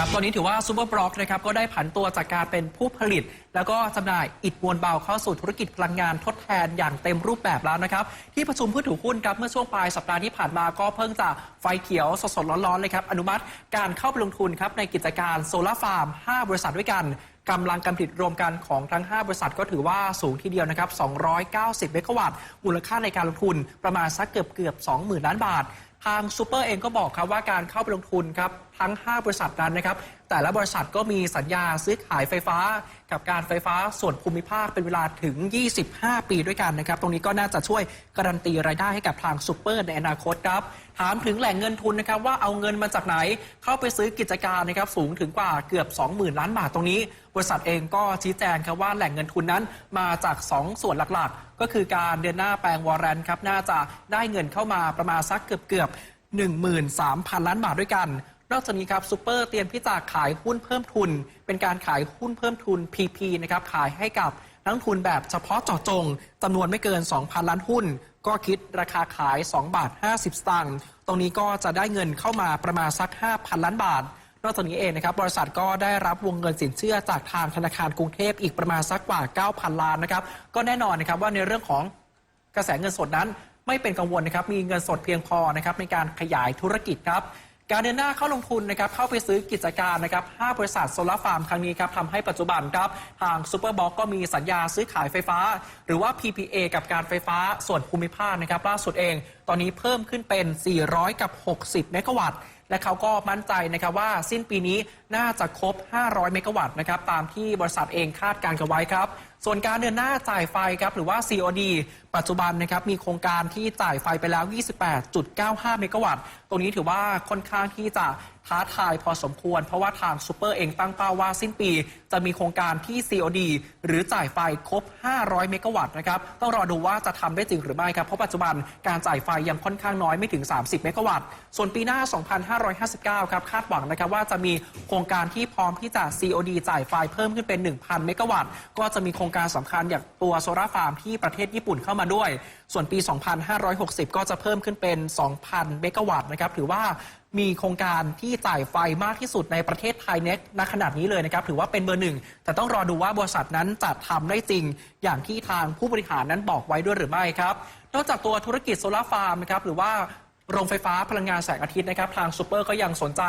ครับตอนนี้ถือว่าซูเปอร์บล็อกนะครับก็ได้ผันตัวจากการเป็นผู้ผลิต แล้วก็จำหน่ายอิฐมวลเบาเข้าสู่ธุรกิจพลังงานทดแทนอย่างเต็มรูปแบบแล้วนะครับ ที่ประชุมผู้ถือหุ้นครับเมื่อช่วงปลายสัปดาห์ที่ผ่านมาก็เพิ่งจะไฟเขียวสดๆร้อนๆเลยครับอนุมัติการเข้าไปลงทุนครับในกิจการโซลาร์ฟาร์ม 5 บริษัทด้วยกันกำลังการผลิตรวมกันของทั้ง 5 บริษัทก็ถือว่าสูงทีเดียวนะครับ 290 เมกะวัตต์ มูลค่าในการลงทุนประมาณสักเกือบเกือบ 20,000 ล้านบาท ทางซูเปอร์เองก็บอกครับว่าการเข้าไปลงทุนครับ ทั้ง 5 บริษัทนั้นนะครับ แต่ละบริษัทก็มีสัญญาซื้อขายไฟฟ้า กับการไฟฟ้าส่วนภูมิภาคเป็นเวลาถึง 25 ปีด้วยกันนะครับ ตรงนี้ก็น่าจะช่วยการันตีรายได้ให้กับทางซูเปอร์ในอนาคตครับ ถามถึงแหล่งเงินทุนนะครับว่าเอาเงินมาจากไหน เข้าไปซื้อกิจการนะครับสูงถึงกว่าเกือบ 20,000 ล้านบาทตรงนี้ บริษัทเองก็ชี้แจงครับว่าแหล่งเงินทุนนั้นมาจาก 2 ส่วนหลักๆ ก็คือการเดินหน้าแปลงวอร์เรนครับน่าจะได้เงินเข้ามาประมาณสักเกือบเกือบ13,000 ล้านบาทด้วยกัน นอกจากนี้ครับซูเปอร์เตรียมที่จะขายหุ้นเพิ่มทุน เป็นการขายหุ้นเพิ่มทุน PP นะครับขายให้กับนักทุนแบบเฉพาะเจาะจงจำนวนไม่เกิน 2,000 ล้านหุ้น ก็คิดราคาขาย 2 บาท 50 สตางค์ตรงนี้ก็จะได้เงินเข้ามาประมาณสัก 5,000 ล้านบาท นอกจากนี้เองนะครับบริษัทก็ได้รับวงเงินสินเชื่อจากทางธนาคารกรุงเทพอีกประมาณสักกว่า 9,000 ล้านนะครับก็แน่นอนนะครับว่าในเรื่องของกระแสเงินสดนั้นไม่เป็นกังวลนะครับ มีเงินสดเพียงพอนะครับในการขยายธุรกิจครับ การเดินหน้าเข้าลงทุนนะครับเข้าไปซื้อกิจการนะครับ5บริษัทโซลาร์ฟาร์มครั้งนี้ครับทำให้ปัจจุบันครับทางซูเปอร์บ็อกก็มีสัญญาซื้อขายไฟฟ้า หรือว่า PPA กับการไฟฟ้าส่วนภูมิภาคนะครับล่าสุดเอง ตอนนี้เพิ่มขึ้นเป็น 400 กับ 60 เมกะวัตต์และเขาก็มั่นใจนะครับว่าสิ้นปีนี้น่าจะครบ 500 เมกะวัตต์นะครับตามที่บริษัทเองคาดการณ์กันไว้ครับส่วนการเดินหน้าจ่ายไฟครับหรือว่า COD ปัจจุบันนะครับมีโครงการที่จ่ายไฟไปแล้ว 28.95 เมกะวัตต์ ตรงนี้ถือว่าค่อนข้างที่จะท้าทายพอสมควร เพราะว่าทางซูเปอร์เองตั้งเป้าว่าสิ้นปี จะมีโครงการที่ COD หรือจ่ายไฟครบ 500 เมกะวัตต์นะครับต้องรอดูว่าจะทำได้จริงหรือไม่ครับ เพราะปัจจุบันการจ่ายไฟยังค่อนข้างน้อยไม่ถึง 30 เมกะวัตต์ ส่วนปีหน้า 2559 ครับคาดหวังนะครับว่าจะมีโครงการที่พร้อมที่จะ COD จ่ายไฟเพิ่มขึ้นเป็น 1,000 เมกะวัตต์ ก็จะมีโครงงการสำคัญอย่างตัวโซลาร์ฟาร์มที่ประเทศญี่ปุ่นเข้ามาด้วย ส่วนปี 2560 ก็จะเพิ่มขึ้นเป็น 2,000 เมกะวัตต์นะครับ ถือว่ามีโครงการที่จ่ายไฟมากที่สุดในประเทศไทยเน็กณขนาดนี้เลยนะครับ ถือว่าเป็นเบอร์หนึ่ง แต่ต้องรอดูว่าบริษัทนั้นจะทำได้จริง อย่างที่ทางผู้บริหารนั้นบอกไว้ด้วยหรือไม่ครับ นอกจากตัวธุรกิจโซลาร์ฟาร์มนะครับหรือว่า โรงไฟฟ้าพลังงานแสงอาทิตย์นะครับทางซูเปอร์ก็ยังสนใจ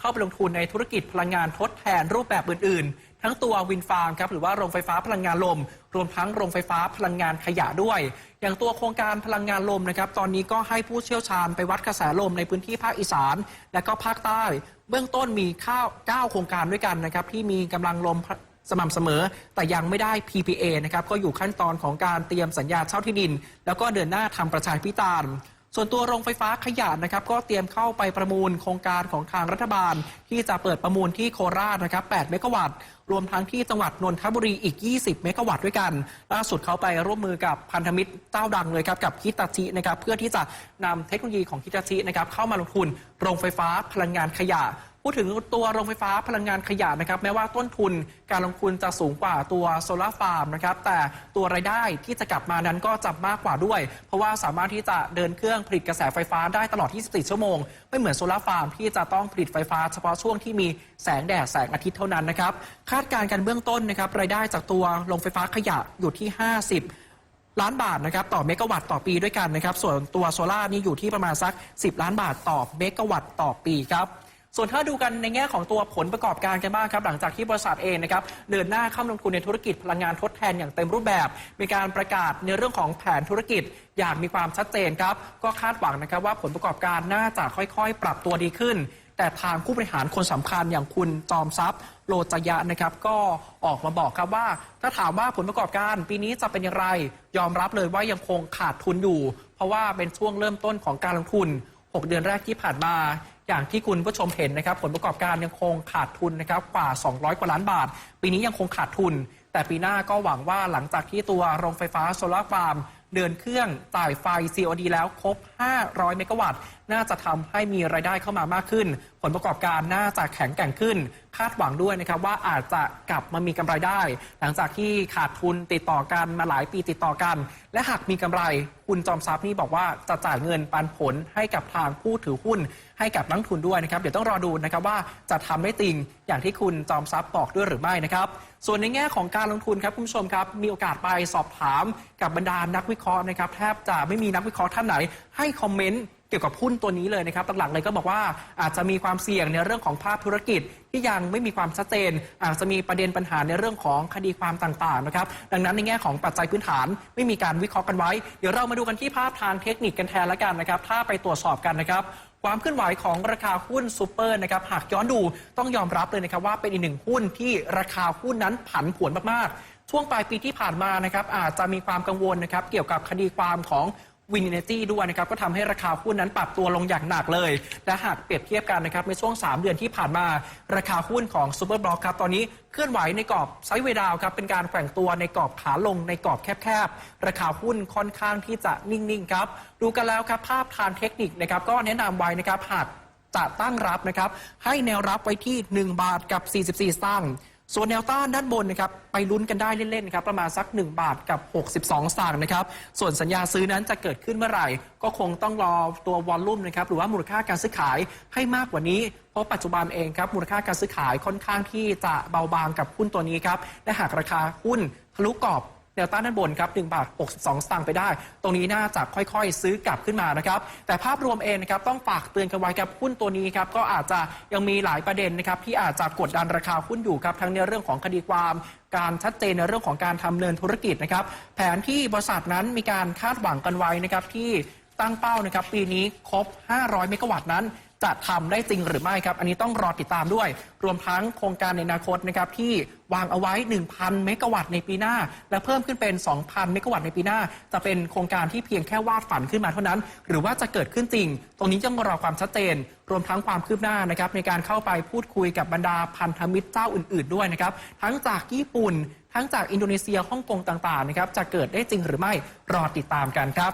เข้าไปลงทุนในธุรกิจพลังงานทดแทนรูปแบบอื่น ๆ ทั้งตัววินฟาร์มครับหรือว่าโรงไฟฟ้าพลังงานลม รวมทั้งโรงไฟฟ้าพลังงานขยะด้วย อย่างตัวโครงการพลังงานลมนะครับตอนนี้ก็ให้ผู้เชี่ยวชาญไปวัดกระแสลมในพื้นที่ภาคอีสาน และก็ภาคใต้ เบื้องต้นมีข้าว9โครงการด้วยกันนะครับที่มีกำลังลมสม่ำเสมอแต่ยังไม่ได้ PPA นะครับก็อยู่ขั้นตอนของการเตรียมสัญญาเช่าที่ดิน แล้วก็เดินหน้าทำประชาพิจารณ์ ส่วนตัวโรงไฟฟ้าขยะนะครับก็เตรียมเข้าไปประมูลโครงการของทางรัฐบาล ที่จะเปิดประมูลที่โคราชนะครับ 8 เมกะวัตต์รวมทั้งที่จังหวัดนนทบุรีอีก 20 เมกะวัตต์ด้วยกัน ล่าสุดเขาไปร่วมมือกับพันธมิตรเจ้าดังเลยครับกับฮิตาชินะครับเพื่อที่จะนำเทคโนโลยีของฮิตาชินะครับเข้ามาลงทุนโรงไฟฟ้าพลังงานขยะ พูดถึงตัวโรงไฟฟ้าพลังงานขยะนะครับ แม้ว่าต้นทุนการลงทุนจะสูงกว่าตัวโซลาร์ฟาร์มนะครับ แต่ตัวรายได้ที่จะกลับมานั้นก็จะมากกว่าด้วย เพราะว่าสามารถที่จะเดินเครื่องผลิตกระแสไฟฟ้าได้ตลอด 24 ชั่วโมง ไม่เหมือนโซลาร์ฟาร์มที่จะต้องผลิตไฟฟ้าเฉพาะช่วงที่มีแสงแดดแสงอาทิตย์เท่านั้นนะครับ คาดการณ์กันเบื้องต้นนะครับ รายได้จากตัวโรงไฟฟ้าขยะอยู่ที่ 50ล้านบาทนะครับต่อเมกะวัตต์ต่อปีด้วยกันนะครับ ส่วนตัวโซลานี่อยู่ที่ประมาณสัก 10 ล้านบาทต่อเมกะวัตต์ต่อปีครับ ส่วนถ้าดูกันในแง่ของตัวผลประกอบการกันบ้างครับ หลังจากที่บริษัทเองนะครับเดินหน้าเข้าลงทุนในธุรกิจพลังงานทดแทนอย่างเต็มรูปแบบ มีการประกาศในเรื่องของแผนธุรกิจอย่างมีความชัดเจนครับ ก็คาดหวังนะครับว่าผลประกอบการน่าจะค่อยๆ ปรับตัวดีขึ้น แต่ทางผู้บริหารคนสำคัญอย่างคุณจอมทรัพย์โลจยะนะครับก็ออกมาบอกครับว่า ถ้าถามว่าผลประกอบการปีนี้จะเป็นอย่างไร ยอมรับเลยว่ายังคงขาดทุนอยู่ เพราะว่าเป็นช่วงเริ่มต้นของการลงทุน 6 เดือนแรกที่ผ่านมา อย่างที่คุณผู้ชมเห็นนะครับ ผลประกอบการยังคงขาดทุนนะครับกว่า 200 กว่าล้านบาท ปีนี้ยังคงขาดทุน แต่ปีหน้าก็หวังว่าหลังจากที่ตัวโรงไฟฟ้าโซลาร์ฟาร์มเดินเครื่องจ่ายไฟ COD แล้วครบ 500 เมกะวัตต์ น่าจะทำให้มีรายได้เข้ามามากขึ้น ผลประกอบการน่าจะแข็งแกร่งขึ้น คาดหวังด้วยนะครับว่าอาจจะกลับมามีกำไรได้ หลังจากที่ขาดทุนติดต่อกันมาหลายปีติดต่อกัน และหากมีกำไรคุณจอมทรัพย์นี่บอกว่าจะจ่ายเงินปันผลให้กับทางผู้ถือหุ้น ให้กับนักทุนด้วยนะครับเดี๋ยวต้องรอดูนะครับว่าจะทำได้จริงอย่างที่คุณจอมทรัพย์บอกด้วยหรือไม่นะครับส่วนในแง่ของการลงทุนครับคุณผู้ชมครับ มีโอกาสไปสอบถามกับบรรดานักวิเคราะห์นะครับแทบจะไม่มีนักวิเคราะห์ท่านไหน ให้คอมเมนต์ เกี่ยวกับหุ้นตัวนี้เลยนะครับหลักๆเลยก็บอกว่าอาจจะมีความเสี่ยงในเรื่องของภาพธุรกิจที่ยังไม่มีความชัดเจน อาจจะมีประเด็นปัญหาในเรื่องของคดีความต่างๆนะครับดังนั้นในแง่ของปัจจัยพื้นฐานไม่มีการวิเคราะห์กันไว้ เดี๋ยวเรามาดูกันที่ภาพทางเทคนิคกันแทนละกันนะครับถ้าไปตรวจสอบกันนะครับความเคลื่อนไหวของราคาหุ้นซูเปอร์นะครับหากย้อนดูต้องยอมรับเลยนะครับว่าเป็นอีกหนึ่งหุ้นที่ราคาหุ้นนั้นผันผวนมากๆ ช่วงปลายปีที่ผ่านมานะครับอาจจะมีความกังวลนะครับเกี่ยวกับคดีความของ วินเนตี้ด้วยนะครับก็ทำให้ราคาหุ้นนั้นปรับตัวลงอย่างหนักเลย และหากเปรียบเทียบกันนะครับในช่วง 3 เดือนที่ผ่านมา ราคาหุ้นของซูเปอร์บล็อกครับตอนนี้เคลื่อนไหวในกรอบไซด์เวดาวครับเป็นการแกว่งตัวในกรอบขาลงในกรอบแคบๆ ราคาหุ้นค่อนข้างที่จะนิ่งๆครับดูกันแล้วครับภาพทางเทคนิคนะครับก็แนะนำไว้นะครับหากจะตั้งรับนะครับให้แนวรับไว้ที่ 1 บาทกับ 44สตางค์ ส่วนแนวต้านด้านบนนะครับไปลุ้นกันได้เล่นๆครับประมาณสัก 1 บาทกับ 62 สตางค์นะครับส่วนสัญญาซื้อนั้นจะเกิดขึ้นเมื่อไหร่ ก็คงต้องรอตัววอลลุ่มนะครับหรือว่ามูลค่าการซื้อขายให้มากกว่านี้ เพราะปัจจุบันเองครับมูลค่าการซื้อขายค่อนข้างที่จะเบาบางกับหุ้นตัวนี้ครับและหากราคาหุ้นทะลุกรอบ แนวต้านด้านบนครับ1บาท62 สตางค์ไปได้ ตรงนี้น่าจะค่อยๆ ซื้อกลับขึ้นมานะครับ แต่ภาพรวมเองนะครับต้องฝากเตือนกันไว้ครับหุ้นตัวนี้ครับก็อาจจะยังมีหลายประเด็นนะครับที่อาจจะกดดันราคาหุ้นอยู่ครับทั้งในเรื่องของคดีความการชัดเจนในเรื่องของการทำเนินธุรกิจนะครับแผนที่บริษัทนั้นมีการคาดหวังกันไว้นะครับที่ตั้งเป้านะครับปีนี้ครบ 500 เมกะวัตต์นั้น จะทำได้จริงหรือไม่ครับ อันนี้ต้องรอติดตามด้วย รวมทั้งโครงการในอนาคตนะครับที่วางเอาไว้ 1,000 เมกะวัตต์ในปีหน้า และเพิ่มขึ้นเป็น 2,000 เมกะวัตต์ในปีหน้า จะเป็นโครงการที่เพียงแค่วาดฝันขึ้นมาเท่านั้น หรือว่าจะเกิดขึ้นจริง ตรงนี้ต้องรอความชัดเจน รวมทั้งความคืบหน้านะครับในการเข้าไปพูดคุยกับบรรดาพันธมิตรเจ้าอื่น ๆ ด้วยนะครับทั้งจากญี่ปุ่น ทั้งจากอินโดนีเซียฮ่องกงต่างๆนะครับจะเกิดได้จริงหรือไม่รอติดตามกันครับ